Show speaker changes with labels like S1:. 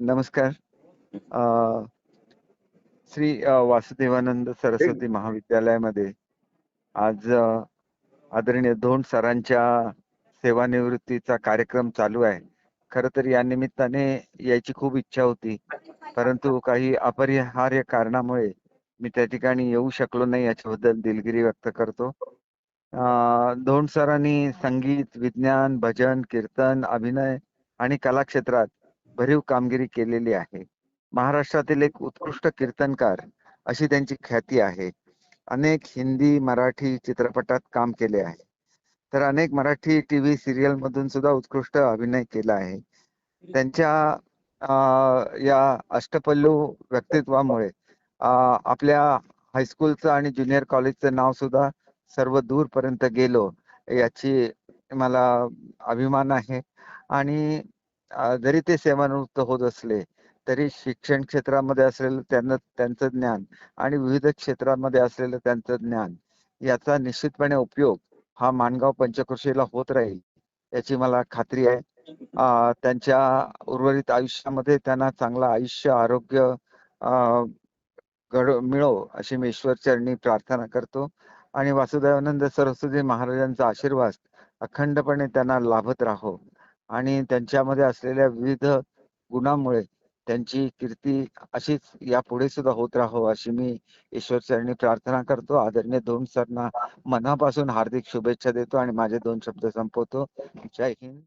S1: नमस्कार. अ, श्री अ, वासुदेवानंद सरस्वती महाविद्यालयामध्ये आज अ, आदरणीय धोंड सरांच्या सेवानिवृत्तीचा कार्यक्रम चालू आहे. खर तर या निमित्ताने यायची खूप इच्छा होती परंतु काही अपरिहार्य कारणामुळे मी त्या ठिकाणी येऊ शकलो नाही याच्याबद्दल दिलगिरी व्यक्त करतो. अ, धोंड सरांनी संगीत विज्ञान भजन कीर्तन अभिनय आणि कला क्षेत्रात भरीव कामगिरी केलेली आहे. महाराष्ट्रातील एक उत्कृष्ट कीर्तनकार अशी त्यांची ख्याती आहे. अनेक हिंदी मराठी चित्रपटात काम केले आहे. तर अनेक मराठी टीव्ही सिरियल मधून सुद्धा उत्कृष्ट अभिनय केला आहे. त्यांच्या या अष्टपल्लू व्यक्तित्वामुळे आपल्या हायस्कूलचं आणि ज्युनियर कॉलेजचं नाव सुद्धा सर्व दूरपर्यंत गेलो याची मला अभिमान आहे. आणि जरी ते सेवानिवृत्त होत असले तरी शिक्षण क्षेत्रामध्ये असलेलं त्यांना त्यांचं ज्ञान आणि विविध क्षेत्रामध्ये असलेलं त्यांचं ज्ञान याचा निश्चितपणे उपयोग हा माणगाव पंचकृषीला होत राहील याची मला खात्री आहे. त्यांच्या उर्वरित आयुष्यामध्ये त्यांना चांगलं आयुष्य आरोग्य घड मिळो अशी मी ईश्वर चरणी प्रार्थना करतो. आणि वासुदेवानंद सरस्वती महाराजांचा आशीर्वाद अखंडपणे त्यांना लाभत राहो. आणि त्यांच्यामध्ये असलेल्या विविध गुणांमुळे त्यांची कीर्ती अशीच यापुढे सुद्धा होत राहो अशी मी ईश्वर चरणी प्रार्थना करतो. आदरणीय दोन सरना मनापासून हार्दिक शुभेच्छा देतो आणि माझे दोन शब्द संपवतो. जय हिंद.